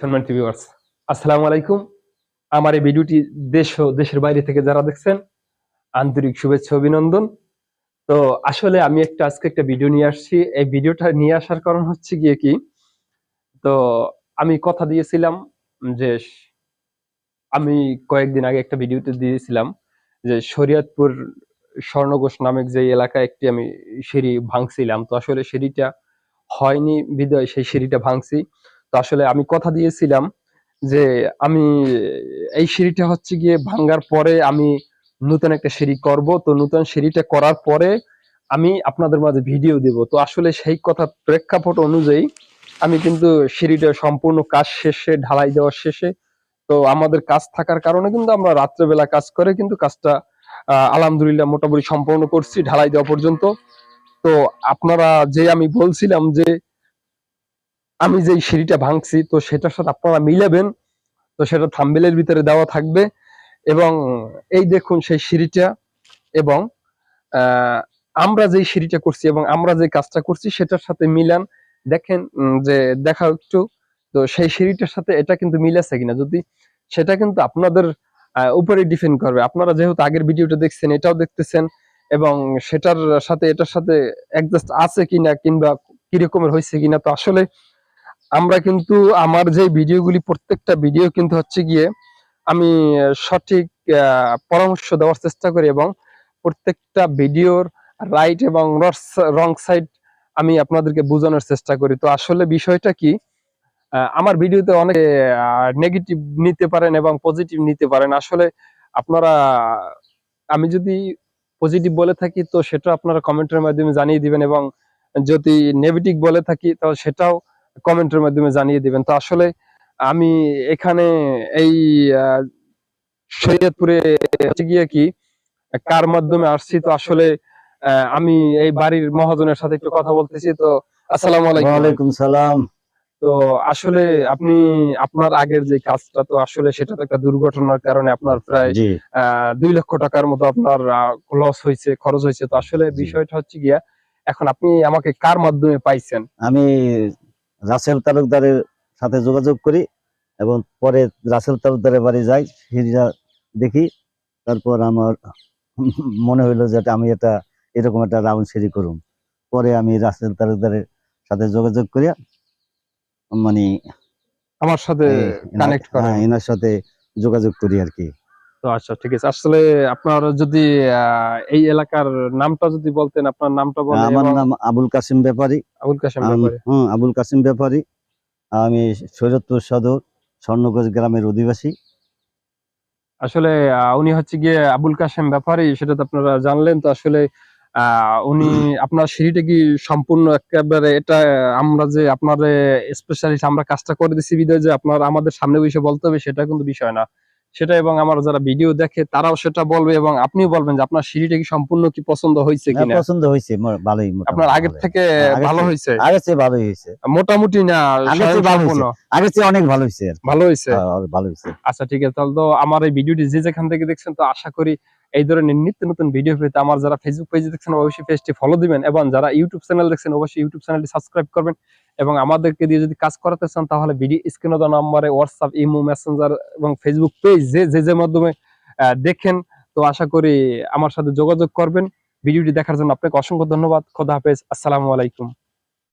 সম্মানিত ভিউয়ার্স আসসালামু আলাইকুম। আমার এই ভিডিওটি দেশ ও দেশের বাইরে থেকে যারা দেখছেন, আন্তরিক শুভেচ্ছা, অভিনন্দন। তো আসলে আমি একটা, আজকে একটা ভিডিও নিয়ে আসছি। এই ভিডিওটা নিয়ে আসার কারণ হচ্ছে গিয়ে কি, তো আমি কথা দিয়েছিলাম যে, আমি কয়েকদিন আগে একটা ভিডিওতে দিয়েছিলাম যে, শরীয়তপুর স্বর্ণঘোষ নামক যে এলাকায় একটি আমি সিঁড়ি ভাঙছিলাম। তো আসলে সিঁড়িটা হয়নি, বিদয় সেই সিঁড়িটা ভাঙছি। আসলে আমি কথা দিয়েছিলাম যে আমি এই সিঁড়িটা হচ্ছে গিয়ে ভাঙ্গার পরে আমি নতুন একটা সিঁড়ি করব। তো নতুন সিঁড়িটা করার পরে আমি আপনাদের মাঝে ভিডিও দেব। তো আসলে সেই কথা প্রেক্ষাপট অনুযায়ী আমি কিন্তু সিঁড়িটা সম্পূর্ণ কাজ শেষে, ঢালাই দেওয়ার শেষে, তো আমাদের কাজ থাকার কারণে কিন্তু আমরা রাত্রেবেলা কাজ করে কিন্তু কাজটা আলহামদুলিল্লাহ মোটামুটি সম্পূর্ণ করছি ঢালাই দেওয়া পর্যন্ত। তো আপনারা যে আমি বলছিলাম যে আমি যেই সিঁড়িটা ভাঙছি, তো সেটার সাথে আপনারা মিলাবেন। তো সেটা থাম্বেলের ভিতরে দেওয়া থাকবে। এবং এই দেখুন সেই সিঁড়িটা এবং আমরা যেই সিঁড়িটা করছি এবং আমরা যে কাজটা করছি, সেটার সাথে মিলান। দেখেন যে দেখা একটু, তো সেই সিঁড়িটার সাথে এটা কিন্তু মিল আছে কিনা? যদি সেটা কিন্তু আপনাদের উপরে ডিপেন্ড করবে। আপনারা যেহেতু আগের ভিডিওটা দেখছেন, এটাও দেখতেছেন এবং সেটার সাথে, এটার সাথে অ্যাডজাস্ট আছে কিনা কিংবা কিরকমের হয়েছে কিনা, তো আসলে আমরা কিন্তু আমার যে ভিডিওগুলি, প্রত্যেকটা ভিডিও কিন্তু হচ্ছে গিয়ে আমি সঠিক পরামর্শ দেওয়ার চেষ্টা করি এবং প্রত্যেকটা ভিডিওর রাইট এবং রং সাইড আমি আপনাদেরকে বোঝানোর চেষ্টা করি। তো আসলে বিষয়টা কি আমার ভিডিওতে অনেক নেগেটিভ নিতে পারেন এবং পজিটিভ নিতে পারেন। আসলে আপনারা, আমি যদি পজিটিভ বলে থাকি, তো সেটা আপনারা কমেন্টের মাধ্যমে জানিয়ে দিবেন এবং যদি নেগেটিভ বলে থাকি, তাহলে সেটাও কমেন্টের মাধ্যমে জানিয়ে দিবেন। তো আসলে আমি এখানে এই শরীয়তপুরে গিয়ে কি কার মাধ্যমে আসছি তো আসলে আমি এই বাড়ির মহাজনের সাথে একটু কথা বলতেছি তো আসসালামু আলাইকুম। ওয়ালাইকুম সালাম। তো আসলে আপনি আপনার আগের যে কাজটা তো আসলে সেটা তো একটা দুর্ঘটনার কারণে আপনার প্রায় আহ, দুই লক্ষ টাকার মতো আপনার লস হয়েছে খরচ হয়েছে। তো আসলে বিষয়টা হচ্ছে গিয়া এখন আপনি আমাকে কার মাধ্যমে পাইছেন? আমি রাসেল তালুকদারের সাথে যোগাযোগ করি এবং পরে রাসেল তালুকদারের বাড়ি যাই সিরিজা দেখি তারপর আমার মনে হইল যে আমি এটা এরকম একটা রাউন্ড সিঁড়ি করুম। পরে আমি রাসেল তালুকদারের সাথে যোগাযোগ করি মানে আমার সাথে কানেক্ট করেন হ্যাঁ, এনার সাথে যোগাযোগ করি আর কি। তো আচ্ছা ঠিক আছে। আসলে আপনার যদি এই এলাকার নামটা যদি বলতেন আপনার নামটা বলেন আমার নাম আবুল কাসিম ব্যাপারী। আবুল আম- ব্যাপারে। হুম, আবুল কাসিম ব্যাপারী। আমি শরীয়তপুর সদর স্বর্ণগঞ্জ গ্রামের অধিবাসী। আসলে উনি হচ্ছে গিয়ে আবুল কাশেম ব্যাপারী সেটা তো আপনারা জানলেন। তো আসলে আহ, উনি আপনার সিঁড়িটা কি সম্পূর্ণ একেবারে এটা আমরা যে আপনার স্পেশালি আমরা কাজটা করে দিচ্ছি বিদায় যে আপনার আমাদের সামনে বসে বলতে হবে সেটা কিন্তু বিষয় না। সেটা এবং আমার যারা ভিডিও দেখে তারাও সেটা বলবে এবং আপনিও বলবেন যে আপনার সিঁড়িটা কি সম্পূর্ণ কি পছন্দ হয়েছে হ্যাঁ, কিনা? পছন্দ হয়েছে ভালোই আপনার আগের থেকে ভালো হয়েছে? আগের চেয়ে ভালোই হয়েছে। মোটামুটি না আগের চেয়ে ভালো আগের চেয়ে অনেক ভালো হয়েছে ভালো হয়েছে? হ্যাঁ, ভালো হয়েছে। আচ্ছা ঠিক আছে। তাহলে তো আমার এই ভিডিওটি যে যেখান থেকে দেখছেন তো আশা করি এই ধরনের নিত্য নতুন ভিডিও পেতে আমার যারা ফেসবুক পেজে দেখছেন অবশ্যই পেজটি ফলো দিবেন এবং যারা ইউটিউব চ্যানেল দেখছেন অবশ্যই ইউটিউব চ্যানেলটি সাবস্ক্রাইব করবেন। এবং আমাদেরকে দিয়ে যদি কাজ করাতে চান, তাহলে ভিডিও স্ক্রিনে দেওয়া নম্বরে হোয়াটসঅ্যাপ ইমো মেসেঞ্জার এবং ফেসবুক পেজ যে যে যে মাধ্যমে দেখেন, তো আশা করি আমার সাথে যোগাযোগ করবেন। ভিডিওটি দেখার জন্য আপনাকে অসংখ্য ধন্যবাদ। খোদা হাফেজ। আসসালামু আলাইকুম।